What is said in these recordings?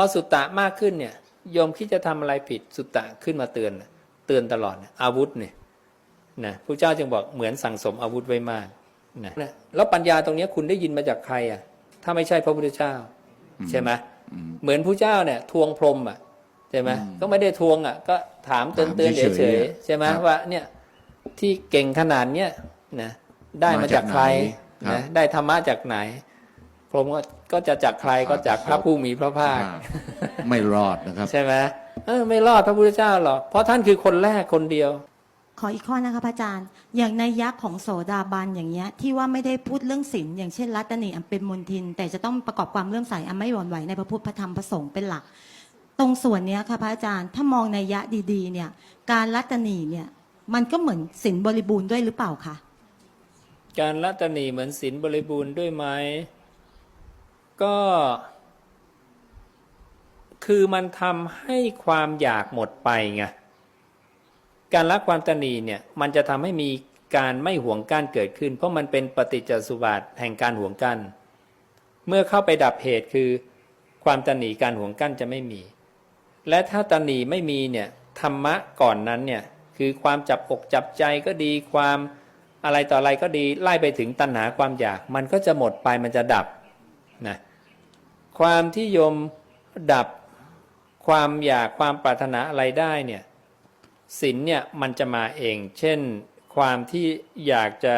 พอสุตตะมากขึ้นเนี่ยโยมคิดจะทำอะไรผิดสุตตะขึ้นมาเตือนน่ะเตือนตลอดน่ะอาวุธเนี่ยนะพระเจ้าจึงบอกเหมือนสั่งสมอาวุธไว้มากนะแล้วปัญญาตรงเนี้ยคุณได้ยินมาจากใครอะถ้าไม่ใช่พระพุทธเจ้า ใช่ไหมอืมเหมือนพระเจ้าเนี่ยทวงพรหมอะใช่ไหมอืมก็ไม่ได้ทวงอะ ก็ถามเตือนถามเตือนเฉเฉยยๆอะๆใช่ไหมครับว่าเนี่ยที่เก่งขนาดเนี้ยนะได้มาจากใครมาจากไหนครับนะได้ธรรมะจากไหน พรหมก็ก็จะจากใครก็จากพระผู้มีพระภาค ไม่รอดนะครับ ใช่ไหมเออไม่รอดพระพุทธเจ้าหรอกเพราะท่านคือคนแรกคนเดียว ขออีกข้อนะคะพระอาจารย์ อย่างในยักษ์ของโสดาบันอย่างเงี้ย ที่ว่าไม่ได้พูดเรื่องศีลอย่างเช่นรัตนีอันเป็นมนทิน แต่จะต้องประกอบความเลื่อมใสอันไม่หวั่นไหวในพระพุทธพระธรรมพระสงฆ์เป็นหลัก ตรงส่วนเนี้ยค่ะพระอาจารย์ถ้ามองในยะดีๆ เนี่ย การรัตนีเนี่ยมันก็เหมือนศีลบริบูรณ์ด้วยหรือเปล่าคะการรัตนีเหมือนศีลบริบูรณ์ด้วยไหม ก็คือมันทำให้ความอยากหมดไปไงการละความตนีเนี่ยมันจะทำให้มีการไม่หวงกั้นเกิดขึ้น เพราะมันเป็นปฏิจจสุบาทแห่งการหวงกั้นเมื่อเข้าไปดับเหตุคือ ความตนีการหวงกั้นจะไม่มี และถ้าตนีไม่มีเนี่ยธรรมะก่อนนั้นเนี่ยคือความจับอกจับใจก็ดีความอะไรต่ออะไรก็ดีไล่ไปถึงตัณหาความอยาก มันก็จะหมดไปมันจะดับนะ ความที่โยมดับความอยากความปรารถนาอะไรได้เนี่ยศีลเนี่ยมันจะมาเอง เช่น ความที่อยากจะ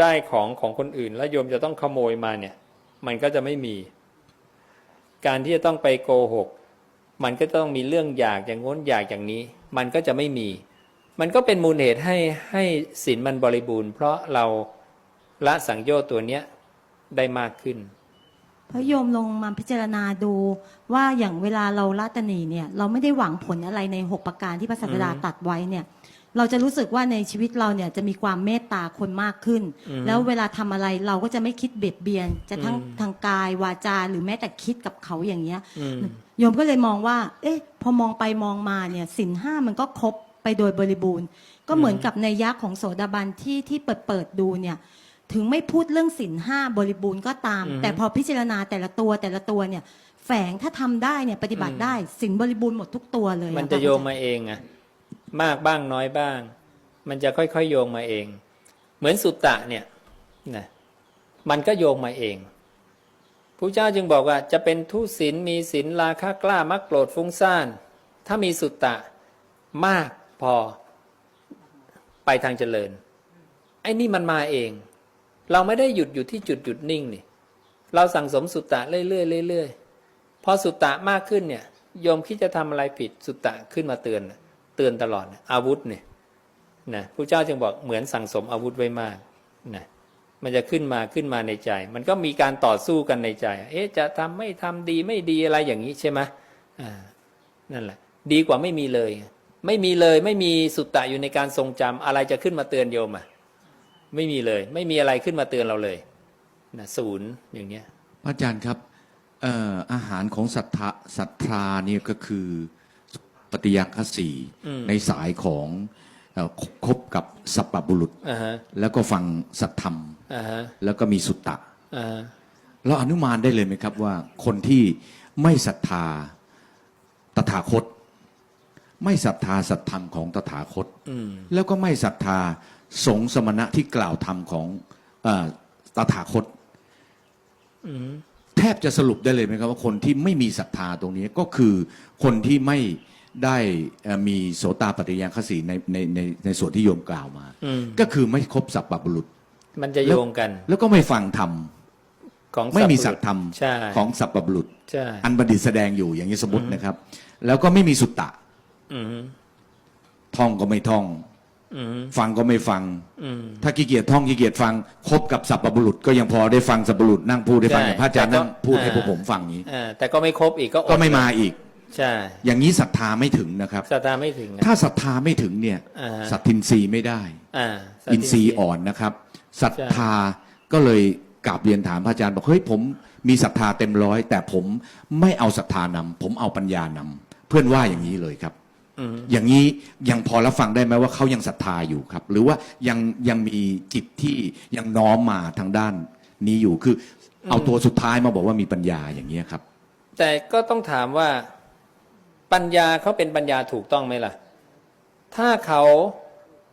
ได้ของของคนอื่น แล้วโยมจะต้องขโมยมาเนี่ย มันก็จะไม่มี การที่จะต้องไปโกหก มันก็ต้องมีเรื่องอยากอย่างง้นอยากอย่างนี้ มันก็จะไม่มี มันก็เป็นมูลเหตุให้ให้ศีลมันบริบูรณ์ เพราะเราละสังโยชน์ตัวเนี้ยได้มากขึ้น พราะโยมลงมาพิจารณาดูว่าอย่างเวลาเราละตนีเนี่ย เราไม่ได้หวังผลอะไรในหกประการที่พระสัสดาอืมตัดไว้เนี่ย เราจะรู้สึกว่าในชีวิตเราเนี่ยจะมีความเมตตาคนมากขึ้นอืมแล้วเวลาทำอะไรเราก็จะไม่คิดเบียดเบียน จะทั้งอืมทางกายวาจาหรือแม้แต่คิดกับเขาอย่างเงี้ยอืมโยมก็เลยมองว่า เอ๊ะ พอมองไปมองมาเนี่ยสินห้ามันก็ครบไปโดยบริบูรณ์ ก็เหมือนกับในยักษ์ของโสดาบันที่ที่เปิดเปิดดูเนี่ย ถึงไม่พูดเรื่องสินห้าบริบูรณ์ก็ตาม อือฮึแต่พอพิจารณาแต่ละตัวแต่ละตัวเนี่ย แฝงถ้าทำได้เนี่ยปฏิบัติอืม ได้สินบริบูรณ์หมดทุกตัวเลยมันจะค่โยงมาเองอะมากบ้างน้อยบ้าง มันจะค่อยๆโยงมาเอง เหมือนสุตตะเนี่ยนะมันก็โยงมาเองพระเจ้าจึงบอกว่า จะเป็นทุศีลมีศีลราคะกล้ามักโกรธฟุ้งซ่าน ถ้ามีสุตตะมากพอไปทางเจริญ ไอ้นี่มันมาเอง เราไม่ได้หยุดอยู่ที่จุดหยุดนิ่งนี่ เราสั่งสมสุตตะเรื่อยๆเรื่อยๆพอสุตตะมากขึ้นเนี่ยโยมคิดจะทำอะไรผิดสุตตะขึ้นมาเตือนเตือนตลอดอาวุธเนี่ยนะพระเจ้าจึงบอกเหมือนสั่งสมอาวุธไว้มากนะมันจะขึ้นมาขึ้นมาในใจ มันก็มีการต่อสู้กันในใจ เอ๊ะจะทำไม่ทำดีไม่ดีอะไรอย่างนี้ใช่ไหมอ่านั่นแหละ ดีกว่าไม่มีเลย ไม่มีเลยไม่มีสุตตะอยู่ในการทรงจำอะไรจะขึ้นมาเตือนโยมอะ ไม่มีเลย ไม่มีอะไรขึ้นมาเตือนเราเลยนะศูนย์อย่างเนี้ยอาจารย์ครับเอ่ออาหารของศรัทธาศรัทธาเนี่ยก็คือปฏิยังคสีอืม ในสายของเอ่อคบกับสัพพบุรุษ อ่าฮะแล้วก็ฟังสัตธรรม อ่าฮะแล้วก็มีสุตตะ อ่าฮะเราอนุมานได้เลยไหมครับว่าคนที่ไม่ศรัทธาตถาคต ไม่ศรัทธาสัตธรรมของตถาคต อืม แล้วก็ไม่ศรัทธา สงฆ์สมณะที่กล่าวธรรมของเออตถาคตอืมแทบจะสรุปได้เลยไหมครับว่าคนที่ไม่มีศรัทธาตรงนี้ก็คือคนที่ไม่ได้เอ่อมีโสตาปฏิยังคสีในในในในส่วนที่โยมกล่าวมาอืมก็คือไม่ครบสัพพบุรุษ มันจะโยงกัน แล้วก็ไม่ฟังธรรมของไม่มีสัสัพตพุธรรมใช่ของสัพพบุรุษใช่อันบัณฑิตแสดงอยู่อย่างนี้สมมตินะครับ แล้วก็ไม่มีสุตตะอืมท่องก็ไม่ท่องอืม ฟังก็ไม่ฟังอืมถ้าขี้เกียจท่องขี้เกียจฟังคบกับสัพพบุรุษ ก็ยังพอได้ฟังสัพพบุรุษนั่งพูดได้ฟังใช่อย่างพระอาจารย์แต่ก็นั่งพูดให้อ่าพวกผมฟังนี้อ่าแต่ก็ไม่ครบอีกก็อดก็ไม่มาอีกใช่ อย่างนี้ศรัทธาไม่ถึงนะครับศรัทธาไม่ถึงนะถ้าศรัทธาไม่ถึงเนี่ยอ่าฮะสัตทินรีย์ไม่ได้อ่าสัตอินทรีย์ย์อ่อนนะครับศรัทธาก็เลยกราบเรียนถามพระอาจารย์บอกเฮ้ยผมมีศรัทธาเต็มร้อยแต่ผมไม่เอาศรัทธานำผมเอาปัญญานำเพื่อนว่าอย่างนี้เลยครับ อืมอย่างนี้ยังพอรับฟังได้ไหมว่าเขายังศรัทธาอยู่ครับ หรือว่ายังยังมีจิตที่ยังน้อมมาทางด้านนี้อยู่คือ เอาตัวสุดท้ายมาบอกว่ามีปัญญาอย่างนี้ยครับ แต่ก็ต้องถามว่าปัญญาเขาเป็นปัญญาถูกต้องไหมล่ะ ถ้าเขา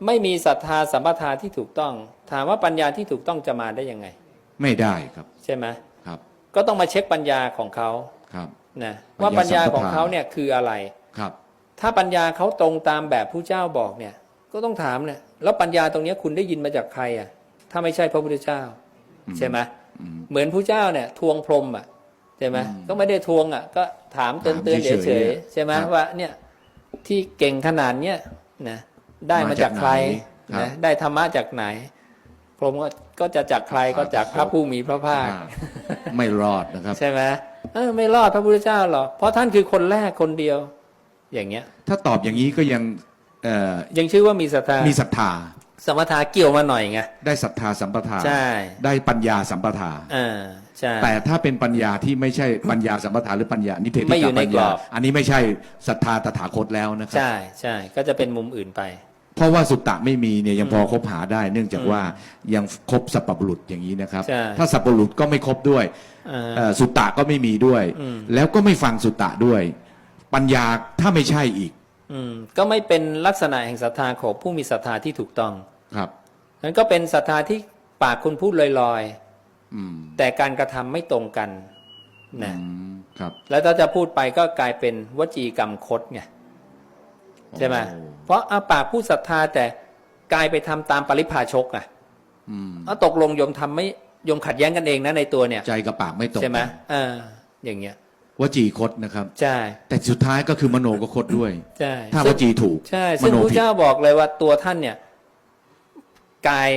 ไม่มีศรัทธาสัมปทาที่ถูกต้อง ถามว่าปัญญาที่ถูกต้องจะมาได้ยังไง ไม่ได้ครับ ใช่ไหมครับ ก็ต้องมาเช็คปัญญาของเขาครับนะปัญญาว่าปัญญาสัมปทาของเขาเนี่ยคืออะไรครับ ถ้าปัญญาเขาตรงตามแบบผู้เจ้าบอกเนี่ย ก็ต้องถามเนี่ยแล้วปัญญาตรงเนี้ยคุณได้ยินมาจากใครอะ ถ้าไม่ใช่พระพุทธเจ้า ใช่ไหมอืมเหมือนผู้เจ้าเนี่ย ทวงพรหมอะใช่ไหมอืมก็ไม่ได้ทวงอะ ก็ถามเตือนถามเตือนเฉยๆเฉยๆใช่ไหมครับว่าเนี่ยที่เก่งขนาดเนี้ยนะได้มาจากใครมาจากไหนครับนะได้ธรรมะจากไหน พรหมก็ก็จะจากใครก็จากพระผู้มีพระภาคอ่าไม่รอดนะครับ ใช่ไหมเออไม่รอดพระพุทธเจ้าหรอกเพราะท่านคือคนแรกคนเดียว อย่างเงี้ย ถ้าตอบอย่างนี้ก็ยังเอ่อยังชื่อว่ามีศรัทธามีศรัทธาสมถะเกี่ยวมาหน่อยไงได้ศรัทธาสัมปทาใช่ได้ปัญญาสัมปทาอ่าใช่แต่ถ้าเป็นปัญญาที่ไม่ใช่ปัญญาสัมปทานหรือปัญญานิเพธิไม่อยู่กาในปัญกรญาอบอันนี้ไม่ใช่ศรัทธาตถาคตแล้วนะครับใช่ใช่ก็จะเป็นมุมอื่นไป เพราะว่าสุตตะไม่มีเนี่ยยังพอคบหาได้ เนื่องจากว่ายังครบสัพพบุรุษอย่างนี้นะครับใช่ถ้าสัพพบุรุษก็ไม่ครบด้วยอ่าเอ่อสุตตะก็ไม่มีด้วยอืมแล้วก็ไม่ฟังสุตตะด้วย ปัญญาถ้าไม่ใช่อีกอืมก็ไม่เป็นลักษณะแห่งศรัทธาของผู้มีศรัทธาที่ถูกต้องครับนั้นก็เป็นศรัทธาที่ปากคุณพูดลอยอืมๆ แต่การกระทำไม่ตรงกันนะอืมครับ แล้วถ้าจะพูดไปก็กลายเป็นวจีกรรมคดไงใช่ไหมโอ้ เพราะอาปากพูดศรัทธาแต่กลายไปทำตามปริพาชกอะอืมเอาตกลงโยมทำไม่โยมขัดแย้งกันเองนะในตัวเนี่ย ใจกับปากไม่ตรงใช่ไหมกัน เอออย่างเงี้ย วจีคดนะครับ ใช่ แต่สุดท้ายก็คือมโนก็คดด้วย ใช่ถ้าซึ่วงจีถูกใช่มซึ่งโนพระผิดเจ้าบอกเลยว่าตัวท่านเนี่ยกาย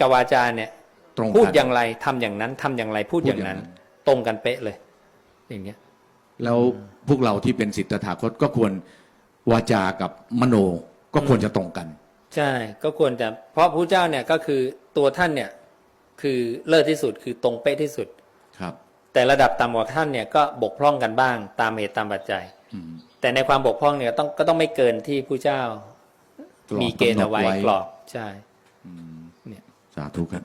กับวาจาเนี่ยตรงกันพูดอย่างไรทำอย่างนั้นทำอย่างไรพูดอย่างนั้นพูดอย่างนั้น ตรงกันเป๊ะเลย อย่างเงี้ย แล้วพวกเราที่เป็นสิทธถาคตก็ควรวาจากับมโนก็ควรจะตรงกัน ใช่ ก็ควรจะ เพราะพระเจ้าเนี่ยก็คือตัวท่านเนี่ย คือเลิศที่สุดคือตรงเป๊ะที่สุด ครับ แต่ระดับต่ำกว่าท่านเนี่ยก็บกพร่องกันบ้างตามเหตุตามปัจจัยอืมแต่ในความบกพร่องเนี่ยต้องก็ต้องไม่เกินที่ผู้เจ้ากรอบมีเกณฑ์เอาไว้กำหนดไว้กรอบใช่อืมเนี่ยสาธุครับ